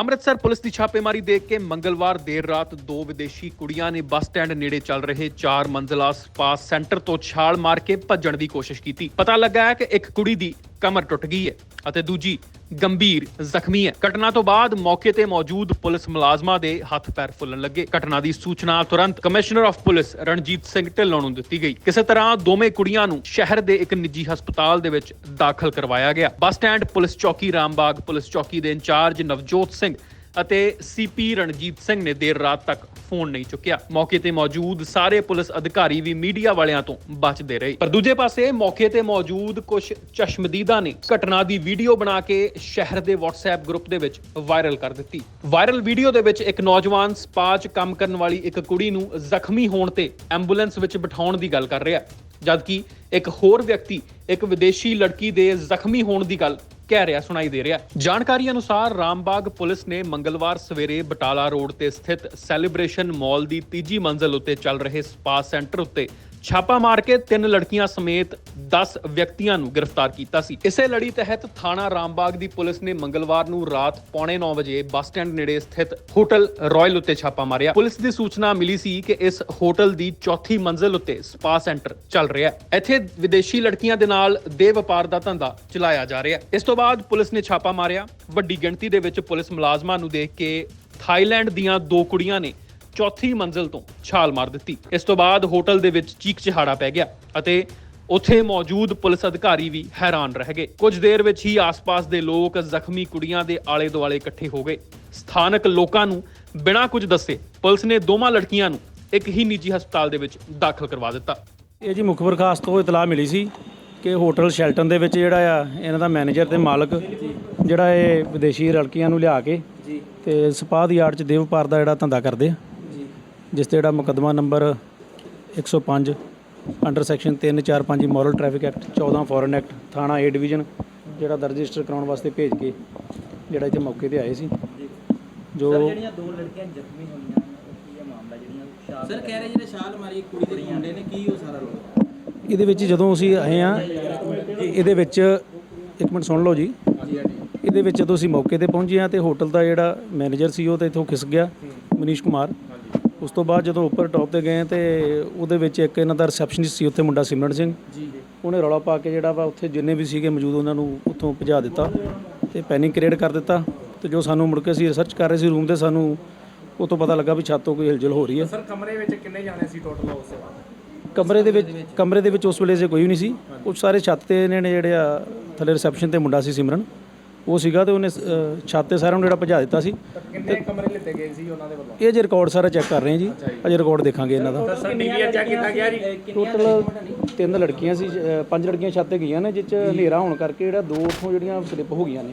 Amritsar police ਦੀ ਛਾਪੇਮਾਰੀ ਦੇਖ ਕੇ ਮੰਗਲਵਾਰ ਦੇਰ ਰਾਤ ਦੋ ਵਿਦੇਸ਼ੀ ਕੁੜੀਆਂ ਨੇ ਬੱਸ ਸਟੈਂਡ ਨੇੜੇ ਚੱਲ ਰਹੇ ਚਾਰ ਮੰਜ਼ਲਾ ਸਪਾ ਸੈਂਟਰ ਤੋਂ ਛਾਲ ਮਾਰ ਕੇ ਭੱਜਣ ਦੀ ਕੋਸ਼ਿਸ਼ ਕੀਤੀ। ਪਤਾ ਲੱਗਾ ਹੈ ਕਿ ਇੱਕ ਕੁੜੀ ਦੀ ਕਮਰ ਟੁੱਟ ਗਈ ਹੈ ਅਤੇ ਦੂਜੀ ਗੰਭੀਰ ਜ਼ਖਮੀ ਹੈ। ਘਟਨਾ ਤੋਂ ਬਾਅਦ ਮੌਕੇ ਤੇ ਮੌਜੂਦ ਪੁਲਿਸ ਮੁਲਾਜ਼ਮਾਂ ਦੇ ਹੱਥ ਪੈਰ ਫੁੱਲਣ ਲੱਗੇ। ਘਟਨਾ ਦੀ ਸੂਚਨਾ ਤੁਰੰਤ commissioner of police Ranjit Singh Dhillon ਨੂੰ ਦਿੱਤੀ ਗਈ। ਕਿਸੇ ਤਰ੍ਹਾਂ ਦੋਵੇਂ ਕੁੜੀਆਂ ਨੂੰ ਸ਼ਹਿਰ ਦੇ ਇੱਕ ਨਿੱਜੀ ਹਸਪਤਾਲ ਦੇ ਵਿੱਚ ਦਾਖਲ ਕਰਵਾਇਆ ਗਿਆ। ਬੱਸ ਸਟੈਂਡ ਪੁਲਿਸ ਚੌਕੀ, ਰਾਮਬਾਗ ਪੁਲਿਸ ਚੌਕੀ ਦੇ ਇੰਚਾਰਜ ਨਵਜੋਤ ਸਿੰਘ ਅਤੇ ਸੀਪੀ ਰਣਜੀਤ ਸਿੰਘ ਨੇ ਦੇਰ ਰਾਤ ਤੱਕ ਫੋਨ ਨਹੀਂ ਚੁੱਕਿਆ। ਮੌਕੇ ਤੇ ਮੌਜੂਦ ਸਾਰੇ ਪੁਲਿਸ ਅਧਿਕਾਰੀ ਵੀ ਮੀਡੀਆ ਵਾਲਿਆਂ ਤੋਂ ਬਚਦੇ ਰਹੇ। ਪਰ ਦੂਜੇ ਪਾਸੇ ਮੌਕੇ ਤੇ ਮੌਜੂਦ ਕੁਝ ਚਸ਼ਮਦੀਦਾਂ ਨੇ ਘਟਨਾ ਦੀ ਵੀਡੀਓ ਬਣਾ ਕੇ ਸ਼ਹਿਰ ਦੇ WhatsApp ਗਰੁੱਪ ਦੇ ਵਿੱਚ ਵਾਇਰਲ ਕਰ ਦਿੱਤੀ। ਵਾਇਰਲ ਵੀਡੀਓ ਦੇ ਵਿੱਚ ਇੱਕ ਨੌਜਵਾਨ ਸਪਾ 'ਚ ਕੰਮ ਕਰਨ ਵਾਲੀ ਇੱਕ ਕੁੜੀ ਨੂੰ ਜ਼ਖਮੀ ਹੋਣ ਤੇ ਐਂਬੂਲੈਂਸ ਵਿੱਚ ਬਿਠਾਉਣ ਦੀ ਗੱਲ ਕਰ ਰਿਹਾ ਜਦਕਿ ਇੱਕ ਹੋਰ ਵਿਅਕਤੀ, ਇੱਕ ਵਿਦੇਸ਼ੀ ਲੜਕੀ ਦੇ ਜ਼ਖਮੀ ਹੋਣ ਦੀ ਗੱਲ ਕਹਿ ਰਿਹਾ, ਸੁਣਾਈ ਦੇ ਰਿਹਾ। ਜਾਣਕਾਰੀ ਅਨੁਸਾਰ ਰਾਮਬਾਗ ਪੁਲਿਸ ਨੇ ਮੰਗਲਵਾਰ ਸਵੇਰੇ ਬਟਾਲਾ ਰੋਡ ਤੇ ਸਥਿਤ ਸੈਲੀਬ੍ਰੇਸ਼ਨ ਮਾਲ ਦੀ ਤੀਜੀ ਮੰਜ਼ਲ ਉੱਤੇ ਚੱਲ ਰਹੇ ਸਪਾ ਸੈਂਟਰ ਉੱਤੇ ਛਾਪਾ ਮਾਰ ਕੇ ਤਿੰਨ ਲੜਕੀਆਂ ਸਮੇਤ 10 ਵਿਅਕਤੀਆਂ ਨੂੰ ਗ੍ਰਿਫਤਾਰ ਕੀਤਾ ਸੀ। ਇਸੇ ਲੜੀ ਤਹਿਤ ਥਾਣਾ ਰਾਮਬਾਗ ਦੀ ਪੁਲਿਸ ਨੇ ਮੰਗਲਵਾਰ ਨੂੰ ਰਾਤ ਪੌਣੇ 9 ਵਜੇ ਬੱਸ ਸਟੈਂਡ ਨੇੜੇ ਸਥਿਤ ਹੋਟਲ ਰਾਇਲ ਉੱਤੇ ਛਾਪਾ ਮਾਰਿਆ। ਪੁਲਿਸ ਦੀ ਸੂਚਨਾ ਮਿਲੀ ਸੀ ਕਿ ਇਸ ਹੋਟਲ ਦੀ ਚੌਥੀ ਮੰਜ਼ਲ ਉੱਤੇ ਸਪਾ ਸੈਂਟਰ ਚੱਲ ਰਿਹਾ ਹੈ। ਇੱਥੇ ਵਿਦੇਸ਼ੀ ਲੜਕੀਆਂ ਦੇ ਨਾਲ ਦੇਹ ਵਪਾਰ ਦਾ ਧੰਦਾ ਚਲਾਇਆ ਜਾ ਰਿਹਾ ਹੈ। ਇਸ ਤੋਂ ਬਾਅਦ ਪੁਲਿਸ ਨੇ ਛਾਪਾ ਮਾਰਿਆ। ਵੱਡੀ ਗਿਣਤੀ ਦੇ ਵਿੱਚ ਪੁਲਿਸ ਮੁਲਾਜ਼ਮਾਂ ਨੂੰ ਦੇਖ ਕੇ ਥਾਈਲੈਂਡ ਦੀਆਂ ਦੋ ਕੁੜੀਆਂ ਨੇ ਚੌਥੀ ਮੰਜ਼ਲ ਤੋਂ ਛਾਲ ਮਾਰ ਦਿੱਤੀ। ਇਸ ਤੋਂ ਬਾਅਦ ਹੋਟਲ ਦੇ ਵਿੱਚ ਚੀਕ ਚਿਹਾੜਾ ਪੈ ਗਿਆ ਅਤੇ ਉੱਥੇ ਮੌਜੂਦ ਪੁਲਿਸ ਅਧਿਕਾਰੀ ਵੀ ਹੈਰਾਨ ਰਹਿ ਗਏ। ਕੁਝ ਦੇਰ ਵਿੱਚ ਹੀ ਆਸ-ਪਾਸ ਦੇ ਲੋਕ ਜ਼ਖਮੀ ਕੁੜੀਆਂ ਦੇ ਆਲੇ-ਦੁਆਲੇ ਇਕੱਠੇ ਹੋ ਗਏ। ਸਥਾਨਕ ਲੋਕਾਂ ਨੂੰ ਬਿਨਾਂ ਕੁਝ ਦੱਸੇ ਪੁਲਿਸ ਨੇ ਦੋਵਾਂ ਲੜਕੀਆਂ ਨੂੰ ਇੱਕ ਹੀ ਨਿੱਜੀ ਹਸਪਤਾਲ ਦੇ ਵਿੱਚ ਦਾਖਲ ਕਰਵਾ ਦਿੱਤਾ। ਇਹ ਜੀ ਮੁਖਬਰ ਖਾਸ ਤੋਂ ਇਤਲਾਹ ਮਿਲੀ ਸੀ ਕਿ ਹੋਟਲ ਸ਼ੈਲਟਨ ਦੇ ਵਿੱਚ ਜਿਹੜਾ ਆ ਇਹਨਾਂ ਦਾ ਮੈਨੇਜਰ ਤੇ ਮਾਲਕ ਜਿਹੜਾ ਇਹ ਵਿਦੇਸ਼ੀ ਲੜਕੀਆਂ ਨੂੰ ਲਿਆ ਕੇ ਤੇ ਸਪਾਹ ਦੀ ਆੜ ਚ ਦੇਵ ਵਪਾਰ ਦਾ ਜਿਹੜਾ ਧੰਦਾ ਕਰਦੇ ਆ। ਜਿਸ ਤੇ ਜਿਹੜਾ ਮੁਕੱਦਮਾ number 105 under section 345 moral traffic act 14 foreign act ਥਾਣਾ ਏ ਡਿਵੀਜ਼ਨ ਜਿਹੜਾ ਦਰਜ ਰਜਿਸਟਰ ਕਰਾਉਣ ਵਾਸਤੇ ਭੇਜ ਕੇ ਜਿਹੜਾ ਇੱਥੇ ਮੌਕੇ ਤੇ ਆਏ ਸੀ। ਜੋ। ਜਿਹੜੀਆਂ ਦੋ ਲੜਕੀਆਂ ਜ਼ਖਮੀ ਹੋਈਆਂ ਉਹ ਕੀ ਹੈ ਮਾਮਲਾ ਜਿਹੜੀਆਂ ਸਰ ਕਹਿ ਰਹੇ ਜਿਹੜੇ ਛਾਲ ਮਾਰੀ ਕੁੜੀ ਦੇ ਮੁੰਡੇ ਨੇ। ਕੀ ਉਹ ਸਾਰਾ ਰੋਲ ਇਹਦੇ ਵਿੱਚ ਜਦੋਂ ਅਸੀਂ ਆਏ ਆ ਇਹਦੇ ਵਿੱਚ ਇੱਕ ਮਿੰਟ ਸੁਣ ਲਓ ਜੀ। ਇਹਦੇ ਵਿੱਚ ਜਦੋਂ ਅਸੀਂ ਮੌਕੇ ਤੇ ਪਹੁੰਚੇ ਆ ਤੇ ਹੋਟਲ ਦਾ ਜਿਹੜਾ ਮੈਨੇਜਰ ਸੀ ਉਹ ਤੇ ਇੱਥੋਂ ਖਿਸ ਗਿਆ, ਮਨੀਸ਼ ਕੁਮਾਰ। ਉਸ ਤੋਂ ਬਾਅਦ ਜਦੋਂ ਉੱਪਰ ਟੌਪ ਤੇ ਗਏ ਤੇ ਉਹਦੇ ਵਿੱਚ ਇੱਕ ਇਹਨਾਂ ਦਾ ਰਿਸੈਪਸ਼ਨਿਸਟ ਸੀ, ਉੱਥੇ ਮੁੰਡਾ ਸਿਮਰਨ ਸਿੰਘ। ਜੀ ਉਹਨੇ ਰੌਲਾ ਪਾ ਕੇ ਜਿਹੜਾ ਵਾ ਉੱਥੇ ਜਿੰਨੇ ਵੀ ਸੀਗੇ ਮੌਜੂਦ ਉਹਨਾਂ ਨੂੰ ਉੱਥੋਂ ਭਜਾ ਦਿੱਤਾ ਤੇ ਪੈਨਿਕ ਕ੍ਰੀਏਟ ਕਰ ਦਿੱਤਾ ਤੇ ਜੋ ਸਾਨੂੰ ਮੁੜ ਕੇ ਅਸੀਂ ਰਿਸਰਚ ਕਰ ਰਹੇ ਸੀ ਰੂਮ 'ਤੇ ਸਾਨੂੰ ਉਹ ਤੋਂ ਪਤਾ ਲੱਗਾ ਵੀ ਛੱਤ ਤੋਂ ਕੋਈ ਹਿਲਜੁਲ ਹੋ ਰਹੀ ਹੈ। ਸਰ, ਕਮਰੇ ਵਿੱਚ ਕਿੰਨੇ ਜਾਣੇ ਸੀ ਟੋਟਲ ਉਸ ਵਕਤ ਕਮਰੇ ਦੇ ਵਿੱਚ ਕਮਰੇ ਦੇ ਵਿੱਚ ਉਸ ਵੇਲੇ ਜੇ ਕੋਈ ਵੀ ਨਹੀਂ ਸੀ। ਉਹ ਸਾਰੇ ਛੱਤ ਤੇ ਇਹਨਾਂ ਨੇ ਜਿਹੜੇ ਆ ਥੱਲੇ ਰਿਸੈਪਸ਼ਨ ਤੇ ਮੁੰਡਾ ਸੀ ਸਿਮਰਨ। ਉਹ ਸੀਗਾ ਤੇ ਉਹਨੇ ਅ, ਛੱਤ ਤੇ ਸਾਰਿਆਂ ਨੂੰ ਜਿਹੜਾ ਭਜਾ ਦਿੱਤਾ ਸੀ। ਕਿੰਨੇ ਕਮਰੇ ਲਿੱਤੇ ਗਏ ਸੀ ਉਹਨਾਂ ਦੇ ਵੱਲੋਂ? ਇਹ ਜੇ ਰਿਕਾਰਡ ਸਾਰਾ ਚੈੱਕ ਕਰ ਰਹੇ ਹਾਂ ਜੀ। ਅਜੇ ਰਿਕਾਰਡ ਦੇਖਾਂਗੇ ਇਹਨਾਂ ਦਾ। ਸਰ ਡੀਵੀਆਰ ਚੈੱਕ ਕੀਤਾ ਗਿਆ ਜੀ? ਟੋਟਲ ਤਿੰਨ ਲੜਕੀਆਂ ਸੀ ਅ, ਪੰਜ ਲੜਕੀਆਂ ਛੱਤ ਤੇ ਗਈਆਂ ਨੇ ਜਿਸ ਚ ਹਨੇਰਾ ਹੋਣ ਕਰਕੇ ਜਿਹੜਾ ਦੋ ਉਥੋਂ ਜਿਹੜੀਆਂ ਸਲਿੱਪ ਹੋ ਗਈਆਂ ਨੇ।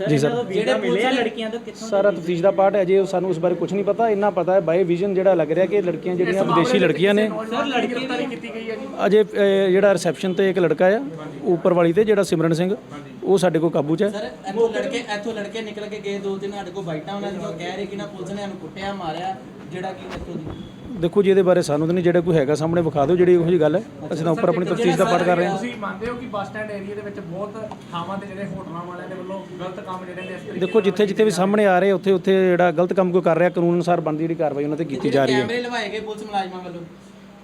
ਜੀ ਸਰ ਜਿਹੜੇ ਮਿਲੇ ਲੜਕੀਆਂ ਤੋਂ ਕਿੱਥੋਂ ਸਾਰਾ ਤਫਤੀਸ਼ ਦਾ ਪਾਰਟ ਹੈ ਅਜੇ ਸਾਨੂੰ ਇਸ ਬਾਰੇ ਕੁਝ ਨਹੀਂ ਪਤਾ। ਇੰਨਾ ਪਤਾ ਹੈ ਬਾਈ ਵਿਜ਼ਨ ਜਿਹੜਾ ਲੱਗ ਰਿਹਾ ਕਿ ਲੜਕੀਆਂ ਜਿਹੜੀਆਂ ਵਿਦੇਸ਼ੀ ਲੜਕੀਆਂ ਨੇ ਸਰ ਲੜਕੀ ਦੀ ਕੀਤੀ ਗਈ ਹੈ ਜੀ। ਅਜੇ ਜਿਹੜਾ ਰਿਸੈਪਸ਼ਨ ਤੇ ਇੱਕ ਲੜਕਾ ਆ ਉੱਪਰ ਵਾਲੀ ਤੇ ਜਿਹੜਾ ਸਿਮਰਨ ਸਿੰਘ। ਉਹ ਸਾਡੇ ਕੋਲ ਕਾਬੂ 'ਚ ਹੈ। ਸਰ ਇੱਥੋਂ ਲੜਕੇ ਇੱਥੋਂ ਲੜਕੇ ਨਿਕਲ ਕੇ ਗਏ ਦੋ ਦਿਨ ਸਾਡੇ ਕੋਲ ਬਾਈਟਾਂ ਉਹਨਾਂ ਦੀਆਂ ਉਹ ਕਹਿ ਰਹੇ ਕਿ ਨਾ ਪੁਲਿਸ ਨੇ ਸਾਨੂੰ ਕੁੱਟਿਆ ਮਾਰਿਆ ਜਿਹੜਾ ਕਿ ਇੱਥੋਂ ਦੀ। ਦੇਖੋ ਜੀ ਇਹਦੇ ਬਾਰੇ ਸਾਨੂੰ ਤਾਂ ਨਹੀਂ ਜਿਹੜਾ ਕੋਈ ਹੈਗਾ ਸਾਹਮਣੇ ਵਿਖਾ ਦਿਓ ਜਿਹੜੀ ਇਹੋ ਜਿਹੀ ਗੱਲ ਹੈ। ਅਸੀਂ ਤਾਂ ਉੱਪਰ ਆਪਣੀ ਤਫਤੀਸ਼ ਦਾ ਪਾਰਟ ਕਰ ਰਹੇ ਹਾਂ। ਤੁਸੀਂ ਮੰਨਦੇ ਹੋ ਕਿ ਬੱਸ ਸਟੈਂਡ ਏਰੀਆ ਦੇ ਵਿੱਚ ਬਹੁਤ ਥਾਵਾਂ ਤੇ ਜਿਹੜੇ ਹੋਟਲਾਂ ਵਾਲਿਆਂ ਦੇ ਵੱਲੋਂ ਗਲਤ ਕੰਮ ਜਿਹੜੇ ਨੇ ਇਸ ਤਰੀਕੇ ਦੇਖੋ ਜਿੱਥੇ ਜਿੱਥੇ ਵੀ ਸਾਹਮਣੇ ਆ ਰਹੇ ਉੱਥੇ ਉੱਥੇ ਜਿਹੜਾ ਗਲਤ ਕੰਮ ਕੋਈ ਕਰ ਰਿਹਾ ਕਾਨੂੰਨ ਅਨੁਸਾਰ ਬਣਦੀ ਜਿਹੜੀ ਕਾਰਵਾਈ ਉਹਨਾਂ ਤੇ ਕੀਤੀ ਜਾ ਰਹੀ ਹੈ। ਕੈਮਰੇ ਲਵਾਏ ਗਏ ਪੁਲਿਸ ਮੁਲਾਜ਼ਮਾਂ ਵੱਲੋਂ?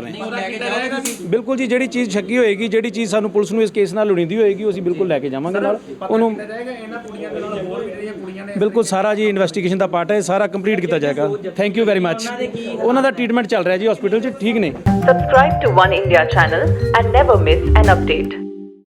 ਕਰ ਰਹੇ ਹਾਂ। ਬਿਲਕੁਲ ਜੀ ਜਿਹੜੀ ਚੀਜ਼ ਸ਼ੱਕੀ ਹੋਏਗੀ ਜਿਹੜੀ ਚੀਜ਼ ਸਾਨੂੰ ਪੁਲਿਸ ਨੂੰ ਇਸ ਕੇਸ ਨਾਲ ਲੋੜੀਂਦੀ ਹੋਏਗੀ ਉਹ ਅਸੀਂ ਬਿਲਕੁਲ ਲੈ ਕੇ ਜਾਵਾਂਗੇ ਨਾਲ। ਉਹਨੂੰ ਕੀਤਾ ਜਾਏਗਾ ਇਹਨਾਂ ਕੁੜੀਆਂ ਦੇ ਨਾਲ ਹੋਰ ਵੀ ਜਿਹੜੀਆਂ ਕੁੜੀਆਂ ਨੇ ਬਿਲਕੁਲ ਸਾਰਾ ਜੀ ਇਨਵੈਸਟੀਗੇਸ਼ਨ ਦਾ ਪਾਰਟ ਹੈ ਸਾਰਾ ਕੰਪਲੀਟ ਕੀਤਾ ਜਾਏਗਾ। ਥੈਂਕ ਯੂ ਵੈਰੀ ਮੱਚ ਉਹਨਾਂ ਦਾ ਟ੍ਰੀਟਮੈਂਟ ਚੱਲ ਰਿਹਾ ਜੀ ਹਸਪੀਟਲ 'ਚ ਠੀਕ ਨੇ। Subscribe to One India channel and never miss an update.